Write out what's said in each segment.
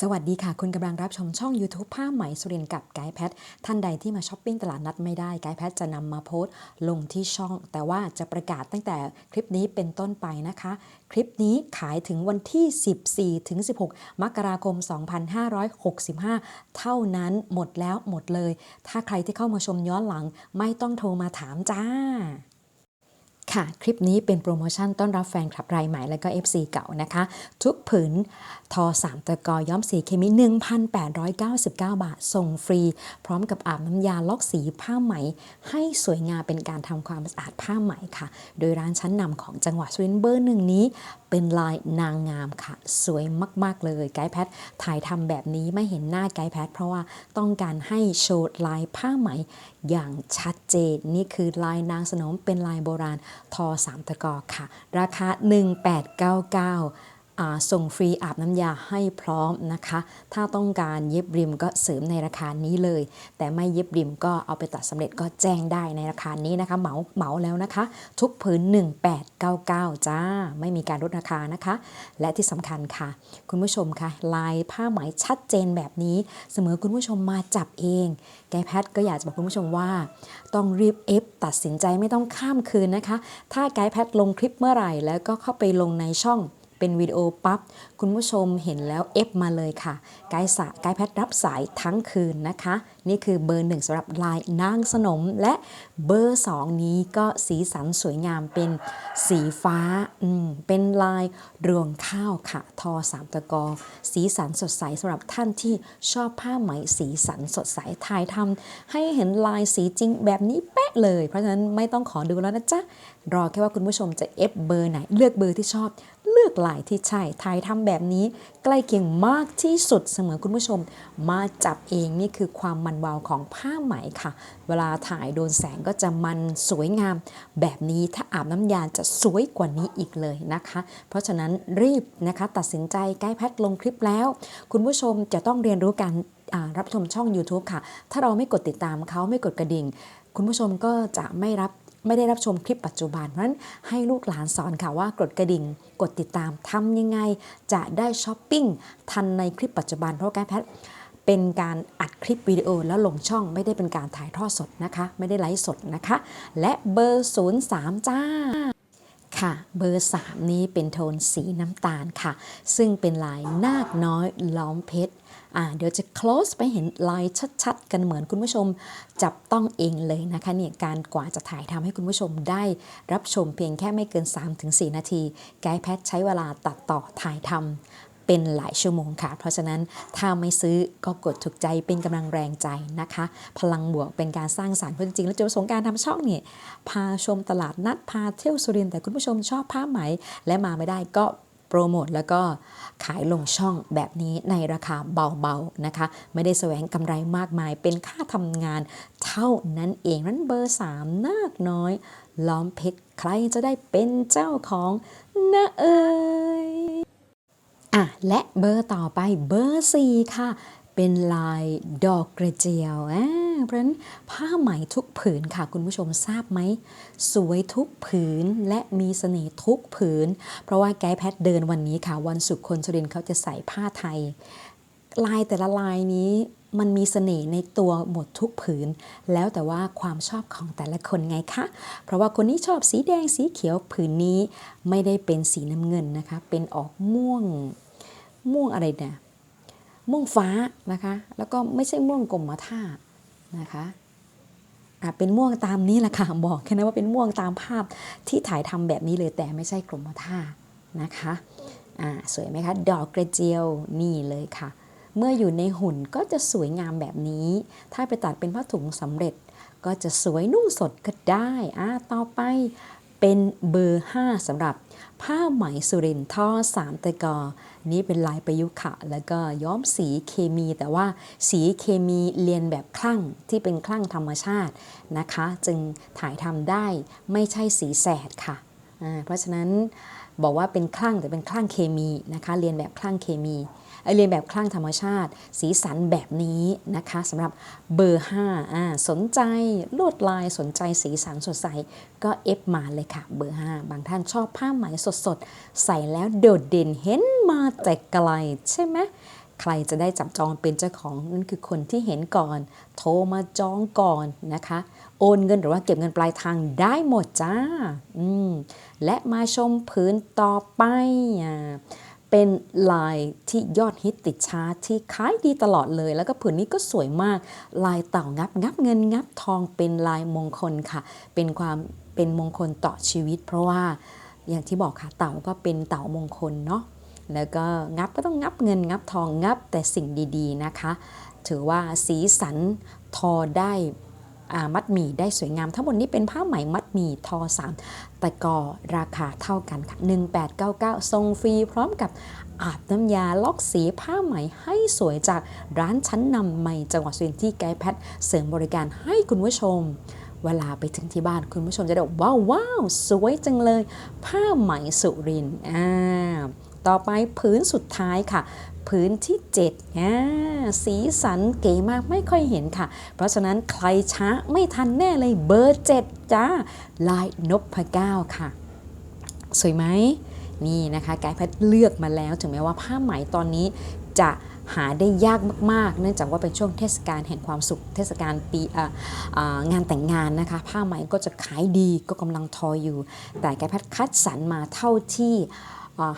สวัสดีค่ะ คุณกำลังรับชมช่อง YouTube ผ้าไหมสุรินกับไกด์แพทท่านใดที่มาช้อปปิ้งตลาดนัดไม่ได้ไกด์แพทจะนำมาโพสต์ลงที่ช่อง แต่ว่าจะประกาศตั้งแต่คลิปนี้เป็นต้นไปนะคะ คลิปนี้ขายถึงวันที่ 14 ถึง 16 มกราคม 2565 เท่านั้นหมดแล้วหมดเลย ถ้าใครที่เข้ามาชมย้อนหลังไม่ต้องโทรมาถามจ้า ค่ะ คลิปนี้เป็นโปรโมชั่นต้อนรับแฟนคลับรายใหม่และก็ FC เก่านะคะ ทุกผืนทอ 3 ตะกอย้อมสีเคมี 1,899 บาท ส่งฟรี พร้อมกับอาบน้ำยาล็อกสีผ้าไหม ให้สวยงามเป็นการทำความสะอาดผ้าไหมค่ะ โดยร้านชั้นนำของจังหวัดสุรินทร์เบอร์หนึ่งนี้ เป็นลายนางงามค่ะ สวยมากๆเลยไกด์แพทถ่ายทำแบบนี้ไม่เห็นหน้าไกด์แพทเพราะว่าต้องการให้โชว์ลายผ้าไหมอย่างชัดเจนนี่คือลายนางสนมเป็นลายโบราณทอสามตะกอค่ะ ราคา 1899 ส่งฟรีอาบน้ำยาให้พร้อมนะคะ ถ้าต้องการเย็บริมก็เสริมในราคานี้เลย แต่ไม่เย็บริมก็เอาไปตัดสำเร็จก็แจ้งได้ในราคานี้นะคะเหมาเหมาแล้วนะคะ ทุกผืน 1899 จ้า ไม่มีการลดราคานะคะ และที่สำคัญค่ะ คุณผู้ชมคะลายผ้าไหมชัดเจนแบบนี้ เสมอคุณผู้ชมมาจับเองไกด์แพทก็อยากจะบอกคุณผู้ชมว่า ต้องรีบเอฟตัดสินใจไม่ต้องข้ามคืนนะคะ ถ้าไกด์แพทลงคลิปเมื่อไหร่ แล้วก็เข้าไปลงในช่อง เป็นวิดีโอปั๊บคุณผู้ชมเห็นแล้วเอฟมาเลยค่ะไกด์สะไกด์แพทรับสายทั้งคืนนะคะ นี่คือเบอร์หนึ่งสำหรับลายนางสนม และเบอร์สองนี้ก็สีสันสวยงามเป็นสีฟ้าอืมเป็นลายรวงข้าวค่ะ ทอสามตะกอ สีสันสดใสสำหรับท่านที่ชอบผ้าไหมสีสันสดใสถ่ายทำให้เห็นลายสีจริงแบบนี้เป๊ะเลย เพราะฉะนั้นไม่ต้องขอดูแล้วนะจ๊ะรอแค่ว่าคุณผู้ชมจะเอฟเบอร์ไหนเลือกเบอร์ที่ชอบ ลือกลายที่ใช่ถ่ายทำแบบนี้ ใกล้เคียงมากที่สุดเสมอคุณผู้ชม มาจับเองนี่คือความมันวาวของผ้าไหมค่ะ เวลาถ่ายโดนแสงก็จะมันสวยงาม แบบนี้ถ้าอาบน้ำยาจะสวยกว่านี้อีกเลยนะคะ เพราะฉะนั้นรีบนะคะตัดสินใจใกล้แพทลงคลิปแล้ว คุณผู้ชมจะต้องเรียนรู้การรับชมช่อง YouTube ค่ะ ถ้าเราไม่กดติดตามเขาไม่กดกระดิ่ง คุณผู้ชมก็จะไม่รับ ไม่ได้รับชมคลิปปัจจุบันเพราะฉะนั้นให้ลูกหลานสอนค่ะว่ากดกระดิ่ง กดติดตามทำยังไง จะได้ช้อปปิ้งทันในคลิปปัจจุบันเพราะการแพทเป็นการอัดคลิปวิดีโอแล้วลงช่องไม่ได้เป็นการถ่ายทอดสดนะคะ ไม่ได้ไลฟ์สดนะคะ และเบอร์ 03 จ้า ค่ะ เบอร์ 3 นี้เป็นโทนสีน้ำตาลค่ะ ซึ่งเป็นลายนาคน้อยล้อมเพชรอ่าเดี๋ยวจะ close ไปเห็นลายชัด ๆ กันเหมือนคุณผู้ชมจับต้องเองเลยนะคะเนี่ยการกว่าจะถ่ายทำให้คุณผู้ชมได้รับชมเพียงแค่ไม่เกิน 3-4 นาที ไกด์แพทใช้เวลาตัดต่อถ่ายทำ เป็นหลายชั่วโมงค่ะ เพราะฉะนั้นถ้าไม่ซื้อก็กดถูกใจเป็นกำลังแรงใจนะคะ พลังบวกเป็นการสร้างสารรค์เพราะจริงๆ แล้วจุดประสงค์การทำช่องเนี่ยพาชมตลาดนัดพาเที่ยวสุรินแต่คุณผู้ชมชอบผ้าไหม และมาไม่ได้ก็โปรโมทแล้วก็ขายลงช่องแบบนี้ในราคาเบาๆนะคะ ไม่ได้แสวงกำไรมากมายเป็นค่าทำงานเท่านั้นเองนั้นเบอร์ 3 นาคน้อย ล้อมเพชรใครจะได้เป็นเจ้าของนะเอ่ย อะและเบอร์ต่อไปเบอร์4ค่ะ เป็นลายดอกกระเจียวอ่าเพราะฉะนั้นผ้าไหมทุกผืนค่ะ คุณผู้ชมทราบไหม สวยทุกผืนและมีเสน่ห์ทุกผืน เพราะว่าไกด์แพทเดินวันนี้ค่ะ วันศุกร์คนสุรินทร์เขาจะใส่ผ้าไทย ลายแต่ละลายนี้มันมีเสน่ห์ในตัวหมดทุกผืน แล้วแต่ว่าความชอบของแต่ละคนไงคะ เพราะว่าคนนี้ชอบสีแดงสีเขียวผืนนี้ไม่ได้เป็นสีน้ำเงินนะคะ เป็นออกม่วง ม่วงอะไรเนี่ยม่วงฟ้านะคะ แล้วก็ไม่ใช่ม่วงกรมท่านะคะอะเป็นม่วงตามนี้แหละค่ะบอกแค่นั้นว่าเป็นม่วงตามภาพที่ถ่ายทำแบบนี้เลยแต่ไม่ใช่กรมท่านะคะอ่าสวยไหมคะ ดอกกระเจียวนี่เลยค่ะ เมื่ออยู่ในหุ่นก็จะสวยงามแบบนี้ ถ้าไปตัดเป็นผ้าถุงสำเร็จ ก็จะสวยนุ่งสดก็ได้อ่าต่อไป เป็นเบอร์ 5สำหรับผ้าไหมสุรินทร์ท่อสามตะกอ นี่เป็นลายประยุกต์ค่ะ แล้วก็ย้อมสีเคมี แต่ว่าสีเคมีเรียนแบบคลั่งที่เป็นคลั่งธรรมชาตินะคะ จึงถ่ายทำได้ไม่ใช่สีแสดค่ะ เพราะฉะนั้น บอกว่าเป็นคลั่งแต่เป็นคลั่งเคมีนะคะ เรียนแบบคลั่งเคมีเอ่อเรียนแบบคลั่งธรรมชาติ สีสันแบบนี้นะคะสำหรับเบอร์5อ่าสนใจลวดลายสนใจสีสันสดใส ก็เอฟมาเลยค่ะเบอร์ 5 บางท่านชอบผ้าไหมสดๆ ใส่แล้วโดดเด่นเห็นมาแต่ไกลใช่ไหม ใครจะได้จับจองเป็นเจ้าของนั่นคือคนที่เห็นก่อน โทรมาจองก่อนนะคะ โอนเงินหรือว่าเก็บเงินปลายทางได้หมดจ้าอืมและมาชมผืนต่อไปอ่าเป็นลายที่ยอดฮิตติดชาร์ตที่ขายดีตลอดเลย แล้วก็ผืนนี้ก็สวยมาก ลายเต่างับงับเงินงับทองเป็นลายมงคลค่ะ เป็นความเป็นมงคลต่อชีวิต เพราะว่าอย่างที่บอกค่ะเต่าก็เป็นเต่ามงคลเนาะ แล้วก็งับก็ต้องงับเงินงับทองงับแต่สิ่งดีๆนะคะ ถือว่าสีสันทอได้มัดหมี่ได้สวยงามทั้งหมดนี้เป็นผ้าไหมมัดหมี่ทอ3แต่ก็ราคาเท่ากันค่ะ 1899ทรงฟรีพร้อมกับอาบน้ำยาล็อกสีผ้าไหมให้สวยจากร้านชั้นนำในจังหวัดสุรินทร์ที่ไกด์แพทเสริมบริการให้คุณผู้ชม เวลาไปถึงที่บ้านคุณผู้ชมจะได้บอกว้าวว้าวสวยจังเลย ผ้าไหมสุรินทร์อ่า ต่อไปผืนสุดท้ายค่ะ ผืนที่7อ่าสีสันเก๋มากไม่ค่อยเห็นค่ะ เพราะฉะนั้นใครช้าไม่ทันแน่เลยเบอร์ 7 จ้า ลายนพเก้าค่ะ สวยไหมนี่นะคะกด์แพทย์เลือกมาแล้ว ถึงแม้ว่าผ้าไหมตอนนี้จะหาได้ยากมากๆ เนื่องจากว่าเป็นช่วงเทศกาลแห่งความสุข เทศกาลปีงานแต่งงานนะคะ ผ้าไหมก็จะขายดีก็กำลังทออยู่ แต่กด์แพทย์คัดสรรมาเท่าที่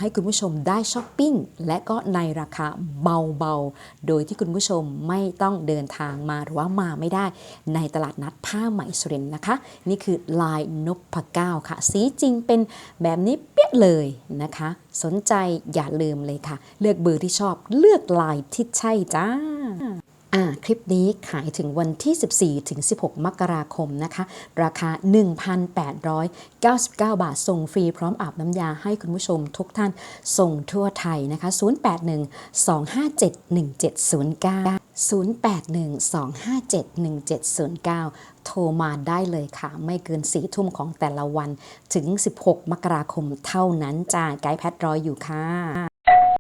ให้คุณผู้ชมได้ช้อปปิ้งและก็ในราคาเบาๆ โดยที่คุณผู้ชมไม่ต้องเดินทางมาหรือว่ามาไม่ได้ ในตลาดนัดผ้าไหมสุรินนะคะ นี่คือลายนพเก้าค่ะ สีจริงเป็นแบบนี้เปี้ยเลยนะคะ สนใจอย่าลืมเลยค่ะ เลือกเบอร์ที่ชอบเลือกลายที่ใช่จ้า คลิปนี้ขายถึงวันที่ 14 ถึง 16 มกราคมนะคะ ราคา 1,899 บาท ส่งฟรีพร้อมอาบน้ำยาให้คุณผู้ชมทุกท่าน ส่งทั่วไทยนะคะ 081 257 1709 0812571709 โทรมาได้เลยค่ะ ไม่เกินสี่ทุ่มของแต่ละวันถึง 16 มกราคมเท่านั้นจ้าไกด์แพทรออยู่ค่ะ